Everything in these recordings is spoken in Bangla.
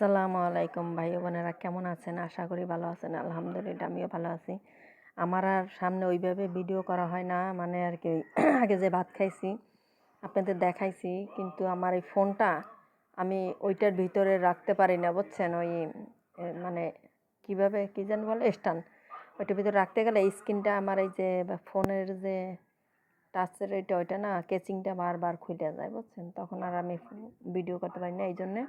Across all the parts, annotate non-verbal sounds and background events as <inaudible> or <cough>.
আসসালামু আলাইকুম ভাই বোনেরা, কেমন আছেন? আশা করি ভালো আছেন, আলহামদুলিল্লাহ আমিও ভালো আছি। আমার আর সামনে ওইভাবে ভিডিও করা হয় না মানে আর কি <clears throat> আগে যে ভাত খাইছি, আপনাদের দেখাইছি, কিন্তু আমার এই ফোনটা আমি ওইটার ভিতরে রাখতে পারি না, বুঝছেন? ওই মানে কীভাবে, কি যেন বলে, স্ট্যান্ড। ওইটার ভিতরে রাখতে গেলে স্ক্রিনটা আমার এই যে ফোনের যে টাচের এটা ওইটা না কেচিংটা বারবার খুলে যায়, বুঝছেন? তখন আর আমি ভিডিও করতে পারি না এই জন্যে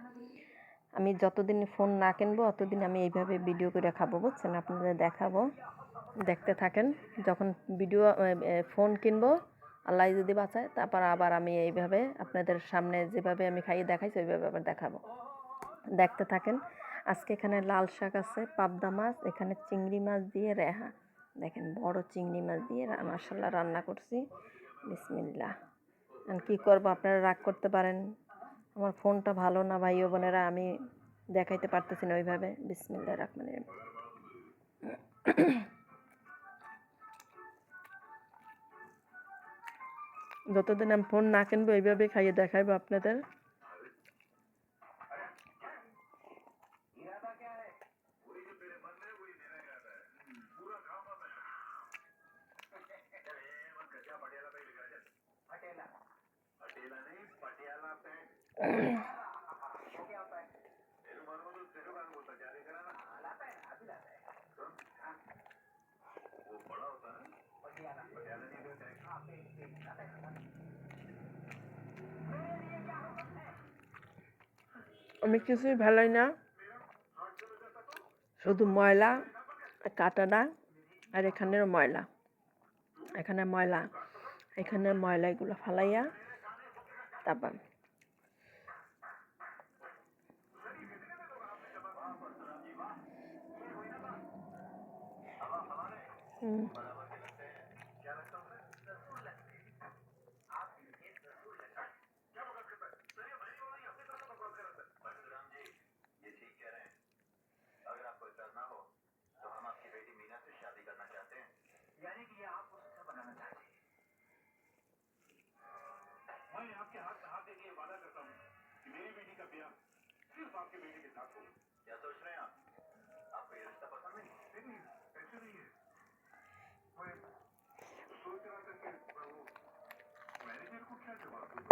আমি যতদিন ফোন না কিনবো, অতদিন আমি এইভাবে ভিডিও করে খাব, বুঝছেন? আপনাদের দেখাবো। দেখতে থাকেন, যখন ভিডিও ফোন কিনবো, আল্লাহ যদি বাঁচায়, তারপর আবার আমি এইভাবে আপনাদের সামনে যেভাবে আমি খাইয়ে দেখাইছি, ওইভাবে আবার দেখাবো। দেখতে থাকেন, আজকে এখানে লাল শাক আছে, পাবদা মাছ, এখানে চিংড়ি মাছ দিয়ে রেহা। দেখেন, বড় চিংড়ি মাছ দিয়ে মাশাল্লাহ রান্না করছি। বিসমিল্লা কী করব, আপনারা রাগ করতে পারেন। আমার ফোনটা ভালো না, ভাই ও বোনেরা, আমি দেখাইতে পারতেছি না ওইভাবে। বিসমিল্লা রাখমান যতদিন আমি ফোন না কিনবো ওইভাবেই খাইয়ে দেখাইবো আপনাদের। আমি কিছুই ভালোই না। শুধু ময়লা কাটাটা আর এখানের ময়লা। এখানে ময়লা এখানে ময়লা এগুলো ফালাইয়া তারপর 嗯。technical catch-up.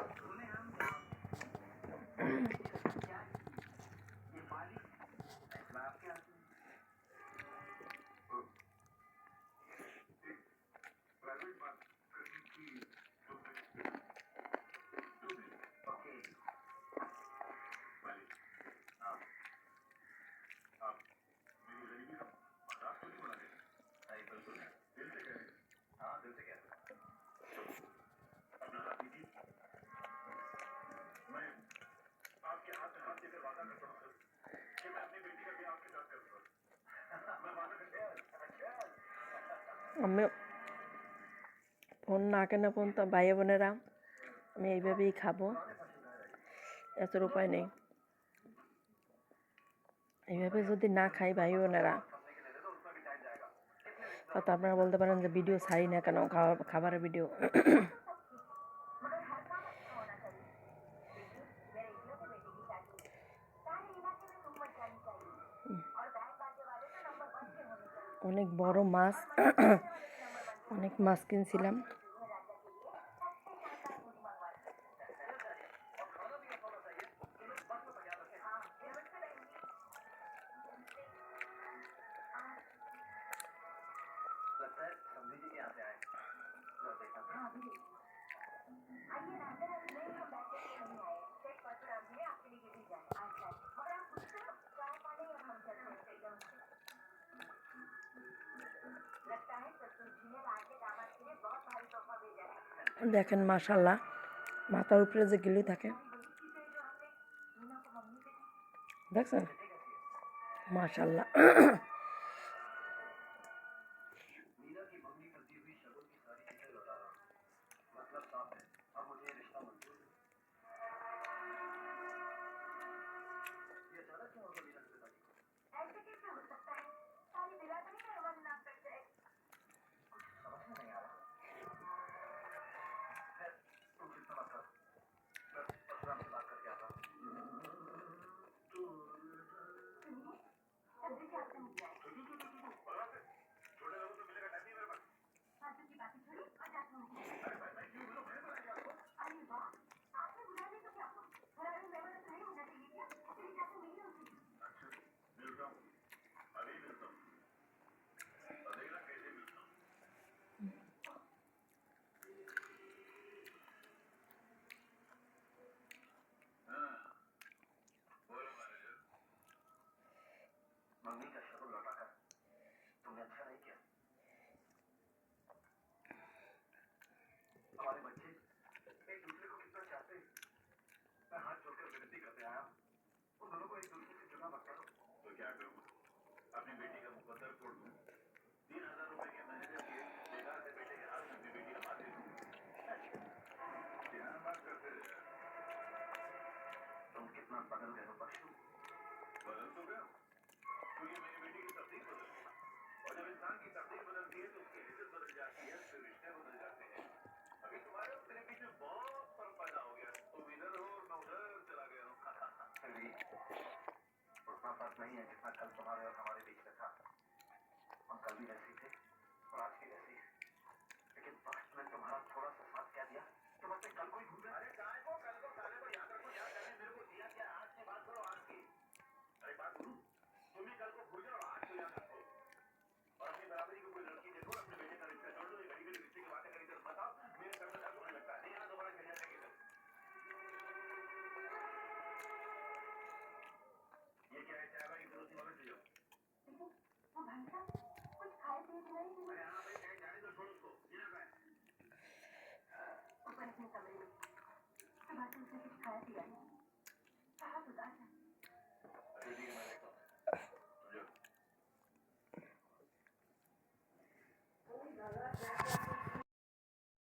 আমি ফোন না কেনা ফোন তো ভাই বোনেরা, আমি এইভাবেই খাব। এতর উপায় নেই। এইভাবে যদি না খাই ভাই বোনেরা, তো আপনারা বলতে পারেন যে ভিডিও ছাড়ি না কেন খাবার খাবারের ভিডিও। অনেক বড় মাছ অনেক মাছ কিনছিলাম। দেখেন মাশাল্লাহ মাথার উপরে যে গিলি থাকে। দেখছেন? মাশাল্লাহ कितना बदल गया पशु तो बदल तो गया। क्योंकि मेरी बेटी की तकदीर बदल गई। और जब इंसान की तकदीर बदलती है तो उसकी इज़्ज़त बदल जाती है, उसके रिश्ते बदल जाते हैं। अभी तुम्हारे और बीच में बहुत फ़र्क पैदा हो गया इधर हो मैं उधर चला गया हूँ। उतना फ़र्क नहीं है जितना कल तुम्हारे और हमारे बीच में था। हम कल भी ऐसी